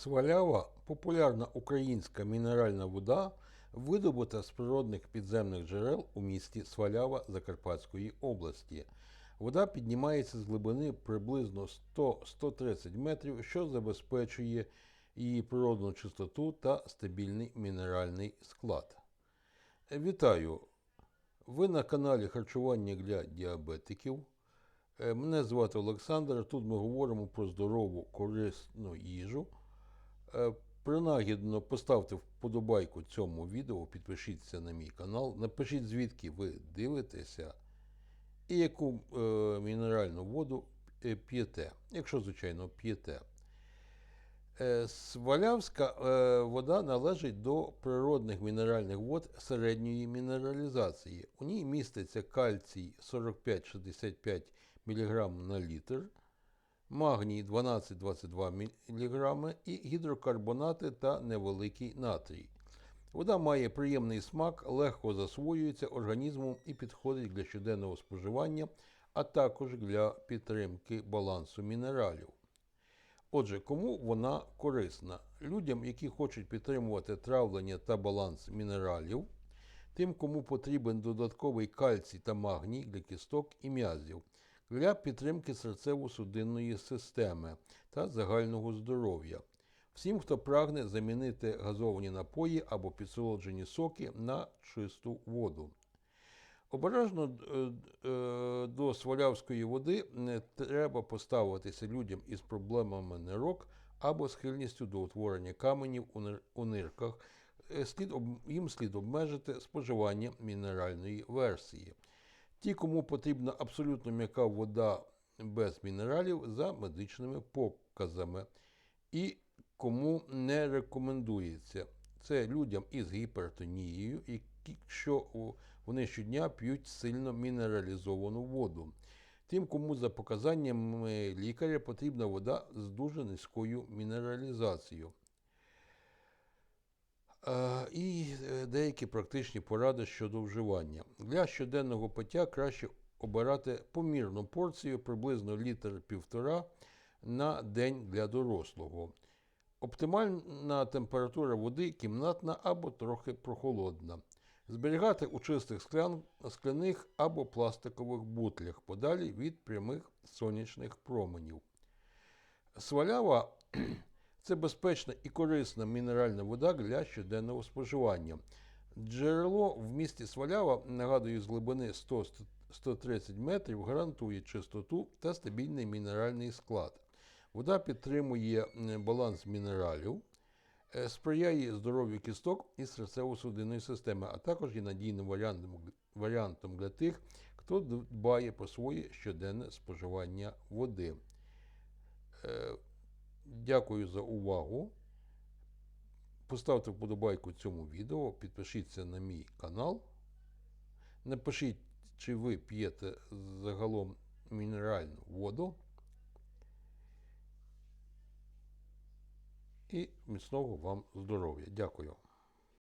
Свалява популярна українська мінеральна вода, видобута з природних підземних джерел у місті Свалява Закарпатської області. Вода піднімається з глибини приблизно 100-130 метрів, що забезпечує її природну чистоту та стабільний мінеральний склад. Вітаю! Ви на каналі Харчування для діабетиків. Е, Мене звати Олександр. Тут ми говоримо про здорову, корисну їжу. Е, Принагідно поставте вподобайку цьому відео, підпишіться на мій канал, напишіть звідки ви дивитеся і яку е, мінеральну воду е, п'єте, якщо, звичайно, п'єте. Е, Свалявська е, вода належить до природних мінеральних вод середньої мінералізації. У ній міститься кальцій 45-65 мг на літр, магній 12-22 мг і гідрокарбонати та невеликий натрій. Вода має приємний смак, легко засвоюється організмом і підходить для щоденного споживання, а також для підтримки балансу мінералів. Отже, кому вона корисна? Людям, які хочуть підтримувати травлення та баланс мінералів, тим, кому потрібен додатковий кальцій та магній для кісток і м'язів, для підтримки серцево-судинної системи та загального здоров'я. Всім, хто прагне замінити газовані напої або підсолоджені соки на чисту воду. Обережно е, е, до свалявської води не треба поставитися людям із проблемами нирок або схильністю до утворення каменів у нирках. Е, їм слід обмежити споживання мінеральної версії. Ті, кому потрібна абсолютно м'яка вода без мінералів за медичними показами, і кому не рекомендується. Це людям із гіпертонією, які, що вони щодня п'ють сильно мінералізовану воду. Тим, кому за показаннями лікаря потрібна вода з дуже низькою мінералізацією. І е, деякі практичні поради щодо вживання. Для щоденного пиття краще обирати помірну порцію, приблизно літр півтора на день для дорослого. Оптимальна температура води кімнатна або трохи прохолодна. Зберігати у чистих склян, скляних або пластикових бутлях, подалі від прямих сонячних променів. Свалява це безпечна і корисна мінеральна вода для щоденного споживання. Джерело в місті Свалява, нагадую, з глибини 100-130 метрів, гарантує чистоту та стабільний мінеральний склад. Вода підтримує баланс мінералів, е, сприяє здоров'ю кісток і серцево-судинної системи, а також є надійним варіантом, варіантом для тих, хто дбає про своє щоденне споживання води. Дякую за увагу. Поставте вподобайку цьому відео, підпишіться на мій канал. Напишіть, чи ви п'єте загалом мінеральну воду. І міцного вам здоров'я. Дякую.